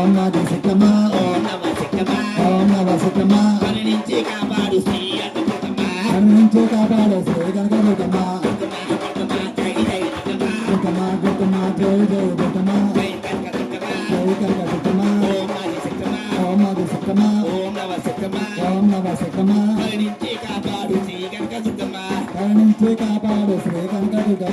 ఓం ఆది శక్తమ్మ ఓం నమ శక్తమా ఓం నవ శక్తమ్మ కరుణించి కాపాడు శ్రీ అద్భుతమా కరుణించి కాపాడు శ్రీ దుర్గమ్మ దుర్గమా దుర్గమా జై జై దుర్గమ్మ జై జై దుర్గమ్మ జై కనక దుర్గమా జై కనక దుర్గమ్మ ఓం ఆది శక్తమా ఓం నమ శక్తమా ఓం నవ శక్తమ్మ కరుణించి కాపాడు శ్రీ దుర్గమా కరుణించి కాపాడు శ్రీ కనక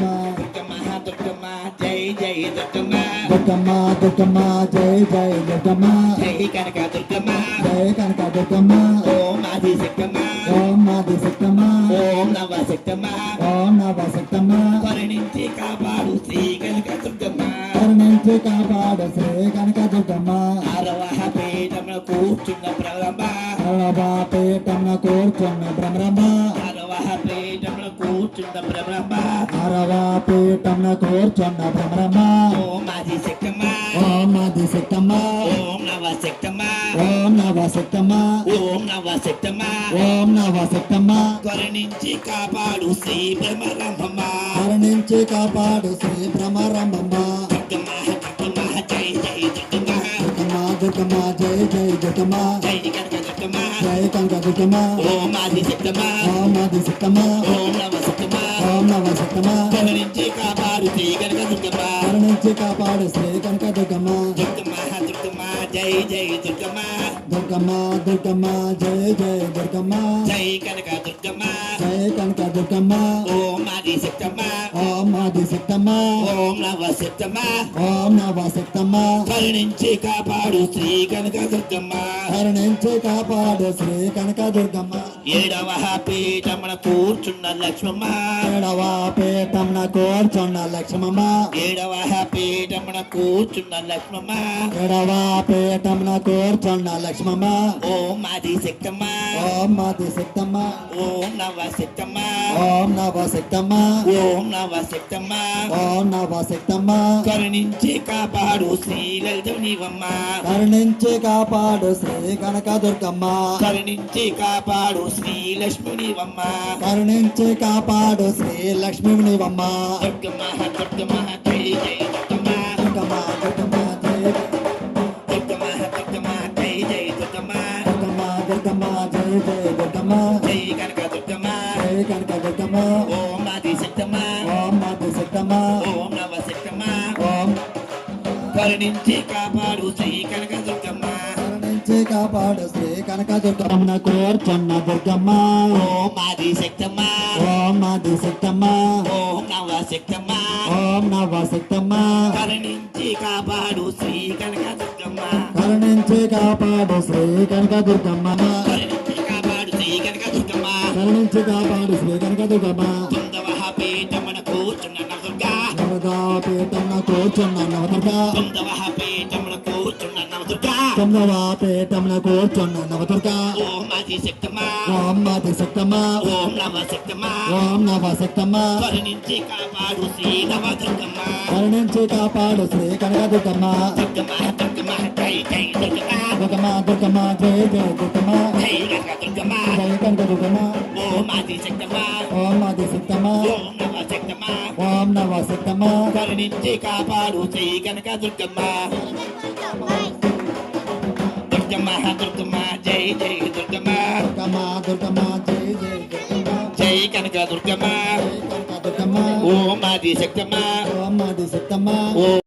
దుర్గమ్మ దుర్గమ్మ దుర్గమ్మ జై జై దుర్గమ్మ జై కనక దుర్గమా జై కనక దుర్గమ్మ. ఓం ఆది శక్తమా ఓం ఆది శక్తమ్మ. ఓం నవ శక్తమా ఓం నవ శక్తమ్మ. కరుణించి కాపాడు శ్రీ కనక దుర్గమా కరుణించి కాపాడు శ్రీ కనక దుర్గమ్మ. ఆరవహ పీఠమున కూర్చున్న ప్రళంబ అలవా పీఠమున కూర్చున్న ఆరవహ పీఠమున కూర్చున్న ప్రళంబ అరవా పీఠమున కూర్చున్న భ్రమరమ్మ ఓం ఆది శక్తమా ఓం ఆది శక్తమ్మ ఓం నవ శక్తమా ఓం నవ శక్తమ్మ ఓం నవ శక్తమా ఓం నవ శక్తమ్మ కరుణించి కాపాడు శ్రీ బ్రహ్మరంభమ్మ కరుణించి కాపాడు శ్రీ భ్రమరమ్మ దుర్గమ్మ దుర్గమ్మ జై జై దుర్గమ్మ దుర్గమ్మ దుర్గమ్మ జై జై దుర్గమ్మ ఆది శక్తమా ఓం ఆది శక్తమ్మ ఓం నవ శక్తమా ఓం నవ శక్తమ్మ కరుణించి కాపాడు శ్రీ కనక దుర్గమ్మ కరుణించి కాపాడు శ్రీ కనక దుర్గమ్మ దుర్గమ్మ దుర్గమ్మ జై జై దుర్గమ్మ. దుర్గమ్మ దుర్గమ్మ జై జై దుర్గమ్మ. జై కనక దుర్గమ్మ. జై కనక దుర్గమ్మ. ఓం ఆది శక్తమ్మ ఓం ఆది శక్తమ్మ ఓం నవ శక్తమ్మ ఓం నవ శక్తమ్మ కరుణించి కాపాడు శ్రీ కనక దుర్గమ్మ కరుణించి కాపాడు శ్రీ కనక దుర్గమ్మ ఏడవ పీఠమున కూర్చున్న లక్ష్మమ్మ. ఏడవ పీఠంన కూర్చున్న లక్ష్మమ్మ. ఏడవ పీఠమున కూర్చున్న లక్ష్మమ్మ. ఏడవ పీఠంన కూర్చున్న లక్ష్మమ్మ. ఓం ఆది శక్తమ్మ. ఓం ఆది శక్తమ్మ. ఓం నవ శక్తమ్మ. ఓం నవ శక్తమ్మ. ఓం నవ శక్తమ్మ. ఓం నవ శక్తమ్మ. కరుణించి కాపాడు శ్రీ లలిత నీవమ్మ కరుణించి కాపాడు శ్రీ కనక దుర్గమ్మ కరుణించి కాపాడు శ్రీ లక్ష్మి నీవమ్మ కరుణించి కాపాడు శ్రీ లక్ష్మీనివమ్మ దుర్గమ్మ దుర్గమ్మ జై జై దుర్గమ్మ. దుర్గమ్మ దుర్గమ్మ జై దుర్గమ్మ దుర్గమ్మ జై జై దుర్గమ్మ. దుర్గమ్మ దుర్గమ్మ జై జై దుర్గమ్మ. జై కనక దుర్గమ్మ. జై కనక దుర్గమ్మ. ఓం ఆది శక్తమ్మ. ఓం ఆది శక్తమ్మ. ఓం నవ శక్తమ్మ. ఓం. కరుణించి కాపాడు శ్రీ కనక దుర్గమ్మ. కరుణించి కాపాడు శ్రీ కనక దుర్గమ్మ కూర్చున్న దుర్గమ్మ. ఓం ఆది శక్తమ్మ. ఓం ఆది శక్తమ్మ. ఓం నవ శక్తమ్మ. ఓం నవ శక్తమ్మ. కరుణించి కాపాడు శ్రీ కనక దుర్గమ్మ కరుణించి కాపాడు శ్రీ కనక దుర్గమ్మ కరుణించి కాపాడు శ్రీ కనక దుర్గమ్మ కరుణించి కాపాడు శ్రీ కనక దుర్గమ్మ కూర్చున్న నవదుర్గా. నవదా కూర్చున్న నవదుర్గ. నవదుర్గా తొమ్మిదవ పీఠంన కూర్చున్న నవదుర్గ ఓం ఆది శక్తమ్మ ఓం ఆది శక్తమ్మ ఓం నవ శక్తమ్మ ఓం నవ శక్తమ్మ కరుణించి కాపాడు శ్రీ నవదుర్గమ్మ కరుణించి కాపాడు శ్రీ కనక దుర్గమ్మ దుర్గమ్మ జై జై దుర్గమ్మ దుర్గమ్మ దుర్గమ్మ జై జై దుర్గమ్మ జై కనక దుర్గమ్మ జై కనక దుర్గమ్మ ఓం ఆది శక్తమ్మ ఓం ఆది శక్తమ్మ ఓం నవ శక్తమ్మ ఓం నవ శక్తమ్మ కరుణించి కాపాడు శ్రీ కనక దుర్గమ్మ దుర్గమ్మ జై జై దుర్గమ్మ. దుర్గమ్మ దుర్గమ్మ జై జై దుర్గమ్మ. జై కనక దుర్గమ్మ. దుర్గమ్మ. ఓం ఆది శక్తమ్మ. ఓం ఆది శక్తమ్మ. ఓం